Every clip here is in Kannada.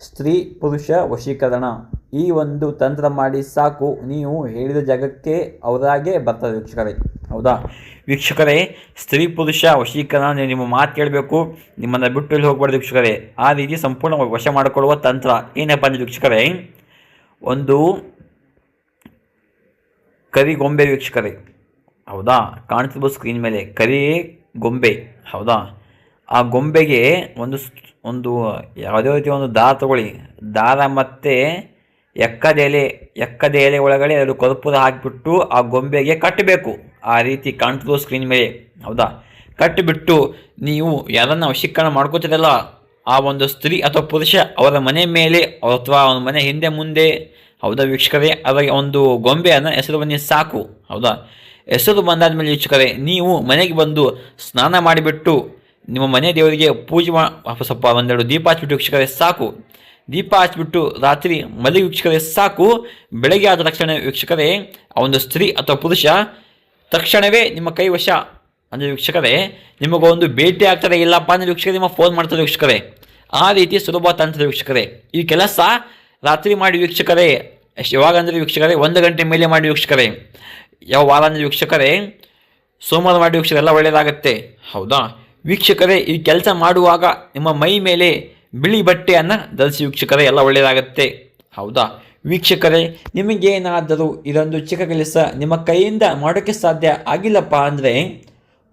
ಸ್ತ್ರೀ, ಪುರುಷ ವಶೀಕರಣ. ಈ ಒಂದು ತಂತ್ರ ಮಾಡಿ ಸಾಕು. ನೀವು ಹೇಳಿದ ಜಾಗಕ್ಕೆ ಅವರಾಗೆ ಬರ್ತಾರೆ ವೀಕ್ಷಕರೇ. ಹೌದಾ? ವೀಕ್ಷಕರೇ, ಸ್ತ್ರೀ, ಪುರುಷ ವಶೀಕರಣ ನೀವು ನಿಮ್ಮ ಮಾತು ಕೇಳಬೇಕು. ನಿಮ್ಮನ್ನು ಬಿಟ್ಟು ಇಲ್ಲಿ ಹೋಗ್ಬಾರ್ದು ವೀಕ್ಷಕರೇ. ಆ ರೀತಿ ಸಂಪೂರ್ಣ ವಶ ಮಾಡಿಕೊಳ್ಳುವ ತಂತ್ರ. ಏನಪ್ಪ ಅಂದರೆ ವೀಕ್ಷಕರೇ. ಒಂದು ಕರಿ ಗೊಂಬೆ ವೀಕ್ಷಕರೇ. ಹೌದಾ? ಕಾಣ್ತಿರ್ಬೋದು ಸ್ಕ್ರೀನ್ ಮೇಲೆ. ಕರಿ ಗೊಂಬೆ. ಹೌದಾ? ಆ ಗೊಂಬೆಗೆ ಒಂದು ಒಂದು ಯಾವುದೇ ರೀತಿಯ ಒಂದು ದಾರ ತಗೊಳ್ಳಿ. ದಾರ ಮತ್ತು ಎಕ್ಕದ ಎಲೆ ಎಕ್ಕದ ಎಲೆ ಒಳಗಡೆ ಅದು ಕರ್ಪೂರ ಹಾಕಿಬಿಟ್ಟು ಆ ಗೊಂಬೆಗೆ ಕಟ್ಟಬೇಕು. ಆ ರೀತಿ ಕಾಣ್ತದ ಸ್ಕ್ರೀನ್ ಮೇಲೆ. ಹೌದಾ? ಕಟ್ಟಿಬಿಟ್ಟು ನೀವು ಯಾರನ್ನ ವಶೀಕರಣ ಮಾಡ್ಕೋತಿರಲ್ಲ, ಆ ಒಂದು ಸ್ತ್ರೀ ಅಥವಾ ಪುರುಷ ಅವರ ಮನೆ ಮೇಲೆ ಅಥವಾ ಅವನ ಮನೆ ಹಿಂದೆ ಮುಂದೆ, ಹೌದಾ ವೀಕ್ಷಕರೇ? ಅವರಿಗೆ ಒಂದು ಗೊಂಬೆಯನ್ನು ಹೆಸರು ಬನ್ನಿ ಸಾಕು. ಹೌದಾ? ಹೆಸರು ಬಂದಾದ ಮೇಲೆ ವೀಕ್ಷಕರೇ, ನೀವು ಮನೆಗೆ ಬಂದು ಸ್ನಾನ ಮಾಡಿಬಿಟ್ಟು ನಿಮ್ಮ ಮನೆ ದೇವರಿಗೆ ಪೂಜೆ ಮಾ ಸ್ವಲ್ಪ ಒಂದೆರಡು ದೀಪ ಹಚ್ಚಿಬಿಟ್ಟು ವೀಕ್ಷಕರೇ, ಸಾಕು. ದೀಪ ಹಚ್ಚಿಬಿಟ್ಟು ರಾತ್ರಿ ಮಲಗಿ ವೀಕ್ಷಕರೇ, ಸಾಕು. ಬೆಳಗ್ಗೆ ಆದ ತಕ್ಷಣ ವೀಕ್ಷಕರೇ, ಆ ಒಂದು ಸ್ತ್ರೀ ಅಥವಾ ಪುರುಷ ತಕ್ಷಣವೇ ನಿಮ್ಮ ಕೈ ವಶ. ಅಂದರೆ ವೀಕ್ಷಕರೇ, ನಿಮಗೊಂದು ಭೇಟಿ ಆಗ್ತಾರೆ ಇಲ್ಲಪ್ಪ ಅಂದರೆ ವೀಕ್ಷಕರೇ, ನಿಮ್ಮ ಫೋನ್ ಮಾಡ್ತಾರೆ ವೀಕ್ಷಕರೇ. ಆ ರೀತಿ ಸುಲಭ ತಂತ್ರ ವೀಕ್ಷಕರೇ. ಈ ಕೆಲಸ ರಾತ್ರಿ ಮಾಡಿ ವೀಕ್ಷಕರೇ ಯಾವಾಗ ಅಂದರೆ ವೀಕ್ಷಕರೇ, ಒಂದು ಗಂಟೆ ಮೇಲೆ ಮಾಡಿ ವೀಕ್ಷಕರೇ. ಯಾವ ವಾರ ಅಂದರೆ ವೀಕ್ಷಕರೇ, ಸೋಮವಾರ ಮಾಡಿ ವೀಕ್ಷಕರೆಲ್ಲ ಒಳ್ಳೆಯದಾಗತ್ತೆ ಹೌದಾ? ವೀಕ್ಷಕರೇ, ಈ ಕೆಲಸ ಮಾಡುವಾಗ ನಿಮ್ಮ ಮೈ ಮೇಲೆ ಬಿಳಿ ಬಟ್ಟೆಯನ್ನು ಧರಿಸಿ ವೀಕ್ಷಕರೇ, ಎಲ್ಲ ಒಳ್ಳೆಯದಾಗತ್ತೆ. ಹೌದಾ? ವೀಕ್ಷಕರೇ, ನಿಮಗೇನಾದರೂ ಇದೊಂದು ಚಿಕ್ಕ ಕೆಲಸ ನಿಮ್ಮ ಕೈಯಿಂದ ಮಾಡೋಕ್ಕೆ ಸಾಧ್ಯ ಆಗಿಲ್ಲಪ್ಪ ಅಂದರೆ,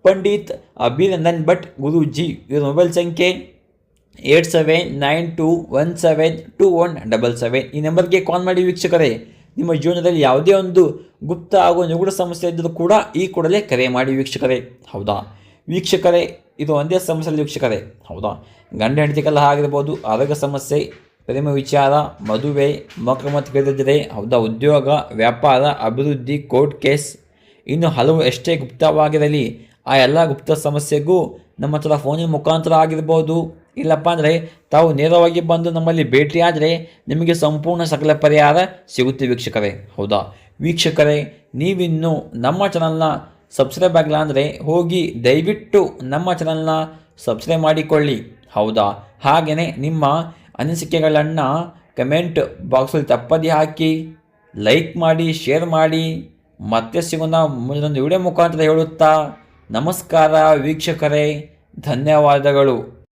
ಪಂಡಿತ್ ಅಭಿನಂದನ್ ಭಟ್ ಗುರೂಜಿ ಇವರ ಮೊಬೈಲ್ ಸಂಖ್ಯೆ eight seven nine two one seven two one double seven. ಈ ನಂಬರ್ಗೆ ಕಾಲ್ ಮಾಡಿ ವೀಕ್ಷಕರೇ, ನಿಮ್ಮ ಜೀವನದಲ್ಲಿ ಯಾವುದೇ ಒಂದು ಗುಪ್ತ ಹಾಗೂ ನಿಗೂಢ ಸಮಸ್ಯೆ ಇದ್ದರೂ ಕೂಡ ಈ ಕೂಡಲೇ ಕರೆ ಮಾಡಿ ವೀಕ್ಷಕರೇ. ಹೌದಾ? ವೀಕ್ಷಕರೇ ಇದು ಒಂದೇ ಸಮಸ್ಯೆ ಅಲ್ಲ ವೀಕ್ಷಕರೇ. ಹೌದಾ? ಗಂಡ ಹೆಂಡತಿಗೆಲ್ಲ ಆಗಿರ್ಬೋದು ಆರೋಗ್ಯ ಸಮಸ್ಯೆ, ಪ್ರೇಮ ವಿಚಾರ, ಮದುವೆ, ಮಕ್ಕಳ ಮತ್ತು ಕೇಳಿದರೆ ಹೌದಾ? ಉದ್ಯೋಗ, ವ್ಯಾಪಾರ, ಅಭಿವೃದ್ಧಿ, ಕೋರ್ಟ್ ಕೇಸ್, ಇನ್ನು ಹಲವು ಎಷ್ಟೇ ಗುಪ್ತವಾಗಿರಲಿ, ಆ ಎಲ್ಲ ಗುಪ್ತ ಸಮಸ್ಯೆಗೂ ನಮ್ಮ ಹತ್ರ ಫೋನಿನ ಮುಖಾಂತರ ಆಗಿರ್ಬೋದು. ಇಲ್ಲಪ್ಪ ಅಂದರೆ, ತಾವು ನೇರವಾಗಿ ಬಂದು ನಮ್ಮಲ್ಲಿ ಭೇಟಿಯಾದರೆ ನಿಮಗೆ ಸಂಪೂರ್ಣ ಸಕಲ ಪರಿಹಾರ ಸಿಗುತ್ತೆ ವೀಕ್ಷಕರೇ. ಹೌದಾ? ವೀಕ್ಷಕರೇ, ನೀವಿನ್ನು ನಮ್ಮ ಚಾನಲ್ನ ಸಬ್ಸ್ಕ್ರೈಬ್ ಆಗಿಲ್ಲ ಅಂದರೆ ಹೋಗಿ ದಯವಿಟ್ಟು ನಮ್ಮ ಚಾನಲ್ನ ಸಬ್ಸ್ಕ್ರೈಬ್ ಮಾಡಿಕೊಳ್ಳಿ. ಹೌದಾ? ಹಾಗೆಯೇ ನಿಮ್ಮ ಅನಿಸಿಕೆಗಳನ್ನು ಕಮೆಂಟ್ ಬಾಕ್ಸಲ್ಲಿ ತಪ್ಪದೇ ಹಾಕಿ ಲೈಕ್ ಮಾಡಿ ಶೇರ್ ಮಾಡಿ. ಮತ್ತೆ ಸಿಗೋಣ ಮುಂದೊಂದು ವಿಡಿಯೋ ಮುಖಾಂತರ ಹೇಳುತ್ತಾ, ನಮಸ್ಕಾರ ವೀಕ್ಷಕರೇ, ಧನ್ಯವಾದಗಳು.